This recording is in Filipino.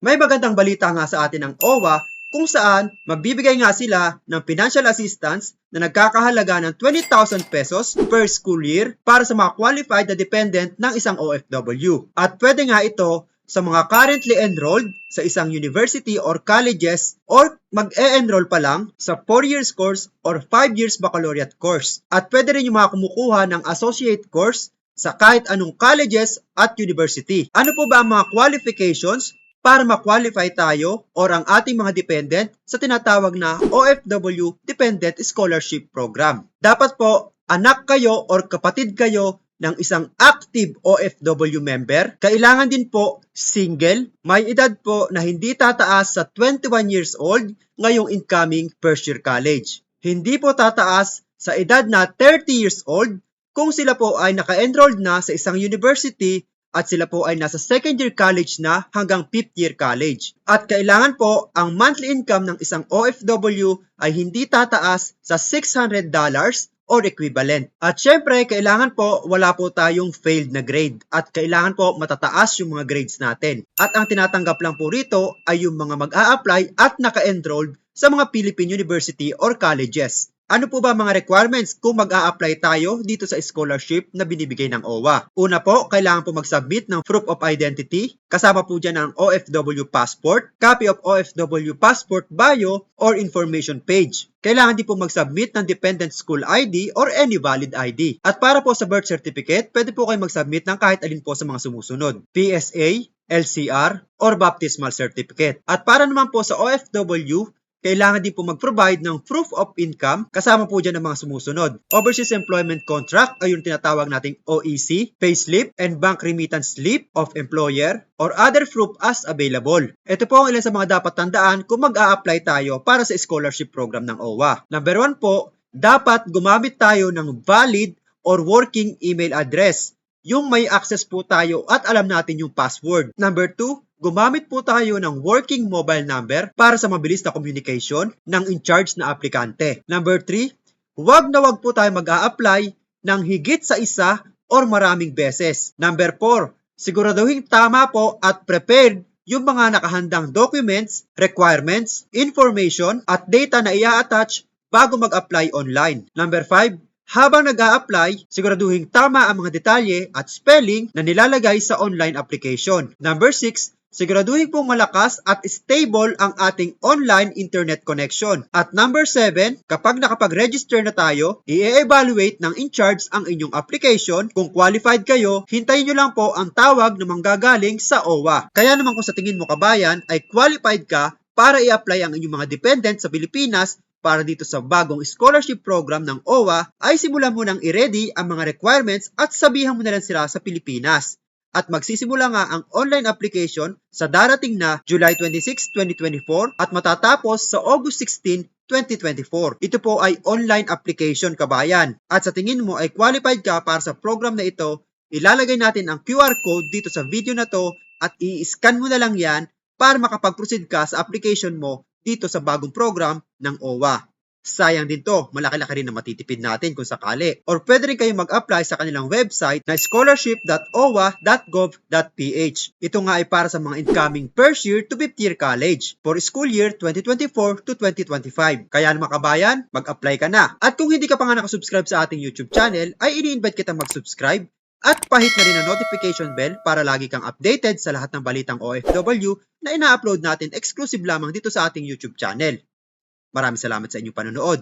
May magandang balita nga sa atin ng OWA kung saan magbibigay nga sila ng financial assistance na nagkakahalaga ng 20,000 pesos per school year para sa mga qualified na dependent ng isang OFW. At pwede nga ito sa mga currently enrolled sa isang university or colleges or mag-e-enroll pa lang sa 4 years course or 5 years baccalaureate course. At pwede rin yung mga kumukuha ng associate course sa kahit anong colleges at university. Ano po ba ang mga qualifications para ma-qualify tayo or ang ating mga dependent sa tinatawag na OFW Dependent Scholarship Program. Dapat po, anak kayo or kapatid kayo ng isang active OFW member, kailangan din po single, may edad po na hindi tataas sa 21 years old ngayong incoming first year college. Hindi po tataas sa edad na 30 years old kung sila po ay naka-enrolled na sa isang university at sila po ay nasa second year college na hanggang fifth year college. At kailangan po ang monthly income ng isang OFW ay hindi tataas sa $600 or equivalent. At syempre, kailangan po wala po tayong failed na grade at kailangan po matataas yung mga grades natin. At ang tinatanggap lang po rito ay yung mga mag-a-apply at naka-enrolled sa mga Philippine University or colleges. Ano po ba mga requirements kung mag-a-apply tayo dito sa scholarship na binibigay ng OWA? Una po, kailangan po mag-submit ng proof of identity. Kasama po dyan ang OFW passport, copy of OFW passport bio or information page. Kailangan din po mag-submit ng dependent school ID or any valid ID. At para po sa birth certificate, pwede po kayo mag-submit ng kahit alin po sa mga sumusunod. PSA, LCR, or baptismal certificate. At para naman po sa OFW, kailangan din po mag-provide ng proof of income kasama po dyan ang mga sumusunod. Overseas Employment Contract ay yung tinatawag nating OEC, payslip, and bank remittance slip of employer or other proof as available. Ito po ang ilan sa mga dapat tandaan kung mag-a-apply tayo para sa scholarship program ng OWA. Number one po, dapat gumamit tayo ng valid or working email address. Yung may access po tayo at alam natin yung password. Number two, gumamit po tayo ng working mobile number para sa mabilis na communication ng in-charge na aplikante. Number 3, huwag na huwag po tayo mag-a-apply ng higit sa isa or maraming beses. Number 4, siguraduhin tama po at prepared yung mga nakahandang documents, requirements, information at data na i-attach bago mag-apply online. Number 5, habang nag apply siguraduhin tama ang mga detalye at spelling na nilalagay sa online application. Number 6, siguraduhin pong malakas at stable ang ating online internet connection. At number 7, kapag nakapag-register na tayo, i-evaluate ng in-charge ang inyong application. Kung qualified kayo, hintayin nyo lang po ang tawag na manggagaling sa OWA. Kaya naman kung sa tingin mo kabayan ay qualified ka para i-apply ang inyong mga dependent sa Pilipinas para dito sa bagong scholarship program ng OWA ay simulan mo nang i-ready ang mga requirements at sabihan mo na lang sila sa Pilipinas. At magsisimula nga ang online application sa darating na July 26, 2024 at matatapos sa August 16, 2024. Ito po ay online application kabayan. At sa tingin mo ay qualified ka para sa program na ito, ilalagay natin ang QR code dito sa video na to at i-scan mo na lang yan para makapag-proceed ka sa application mo dito sa bagong program ng OWA. Sayang din to, malaki-laki rin na matitipid natin kung sakali. Or pwede rin kayong mag-apply sa kanilang website na scholarship.owa.gov.ph. Ito nga ay para sa mga incoming first year to fifth year college for school year 2024 to 2025. Kaya naman kabayan, mag-apply ka na. At kung hindi ka pa nga nakasubscribe sa ating YouTube channel, ay ini-invite kita mag-subscribe at pahit na rin ang notification bell para lagi kang updated sa lahat ng balitang OFW na ina-upload natin exclusive lamang dito sa ating YouTube channel. Maraming salamat sa inyong panonood.